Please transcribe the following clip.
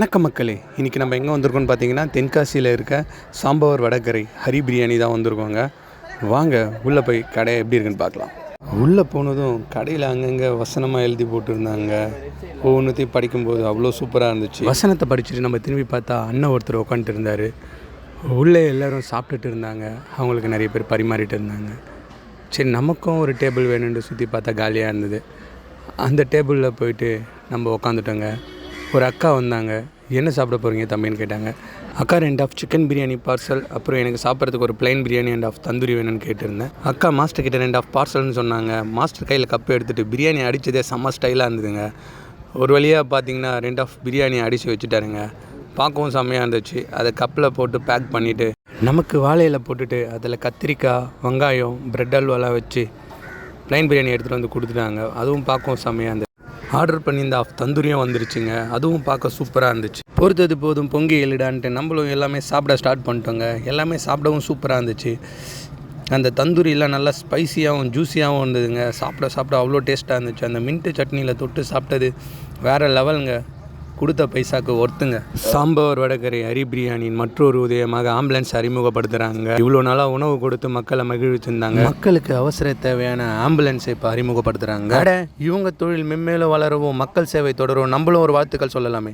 வணக்கம் மக்களே. இன்றைக்கி நம்ம எங்கே வந்திருக்கோம்னு பார்த்தீங்கன்னா தென்காசியில் இருக்க சாம்பவர் வடகரை ஹரி பிரியாணி தான் வந்திருக்கோங்க. வாங்க உள்ளே போய் கடை எப்படி இருக்குன்னு பார்க்கலாம். உள்ளே போனதும் கடையில் அங்கங்கே வசனமாக எழுதி போட்டிருந்தாங்க. ஒவ்வொன்றுத்தையும் படிக்கும்போது அவ்வளோ சூப்பராக இருந்துச்சு. வசனத்தை படிச்சுட்டு நம்ம திரும்பி பார்த்தா அண்ணன் ஒருத்தர் உட்காந்துட்டு இருந்தார். உள்ளே எல்லோரும் சாப்பிட்டுட்டு இருந்தாங்க. அவங்களுக்கு நிறைய பேர் பரிமாறிட்டு இருந்தாங்க. சரி நமக்கும் ஒரு டேபிள் வேணும்னு சுற்றி பார்த்தா காலியாக இருந்தது. அந்த டேபிளில் போயிட்டு நம்ம உக்காந்துட்டோங்க. ஒரு அக்கா வந்தாங்க. என்ன சாப்பிட போகிறீங்க தம்பின்னு கேட்டாங்க. அக்கா ரெண்டு ஆஃப் சிக்கன் பிரியாணி பார்சல் அப்புறம் எனக்கு சாப்பிட்றதுக்கு ஒரு plain biryani and half tandoori வேணும்னு கேட்டிருந்தேன். அக்கா மாஸ்டர் கிட்ட ரெண்டு ஆஃப் பார்சல்னு சொன்னாங்க. மாஸ்டர் கையில் கப்பு எடுத்துகிட்டு பிரியாணி அடித்ததே செம்ம ஸ்டைலாக இருந்ததுங்க. ஒரு வழியாக பார்த்தீங்கன்னா ரெண்டு ஆஃப் பிரியாணி அடித்து வச்சுட்டாருங்க. பார்க்கவும் செம்மையாக இருந்துச்சு. அதை கப்பில் போட்டு பேக் பண்ணிவிட்டு நமக்கு வாழையில் போட்டுட்டு அதில் கத்திரிக்காய் வெங்காயம் பிரெட் அல்வாலாம் வச்சு ப்ளைன் பிரியாணி எடுத்துகிட்டு வந்து கொடுத்துட்டாங்க. அதுவும் பார்க்கவும் செம்மையாக இருந்துச்சு. ஆர்டர் பண்ணியிருந்த ஆஃப் தந்தூரியும் வந்துருச்சுங்க. அதுவும் பார்க்க சூப்பராக இருந்துச்சு. பொறுத்தது போதும் பொங்கி எழுடான்ட்டு நம்மளும் எல்லாமே சாப்பிட ஸ்டார்ட் பண்ணிட்டோங்க. எல்லாமே சாப்பிடவும் சூப்பராக இருந்துச்சு. அந்த தந்தூரியெலாம் நல்லா ஸ்பைசியாகவும் ஜூஸியாகவும் இருந்ததுங்க. சாப்பிட சாப்பிட அவ்வளோ டேஸ்ட்டாக இருந்துச்சு. அந்த மின்ட்டு சட்னியில் தொட்டு சாப்பிட்டது வேறு லெவலுங்க கொடுத்த பைசாக்கு ஒர்த்துங்க. சாம்பார் வடகரை ஹரி பிரியாணியின் மற்றொரு உதயமாக ஆம்புலன்ஸ் அறிமுகப்படுத்துகிறாங்க இவ்வளோ நாளாக உணவு கொடுத்து மக்களை மகிழ்விச்சிருந்தாங்க. மக்களுக்கு அவசர தேவையான ஆம்புலன்ஸை இப்போ அறிமுகப்படுத்துகிறாங்க அட இவங்க தொழில் மென்மேலும் வளரவும் மக்கள் சேவை தொடரும் நம்மளும் ஒரு வாழ்த்துக்கள் சொல்லலாமே.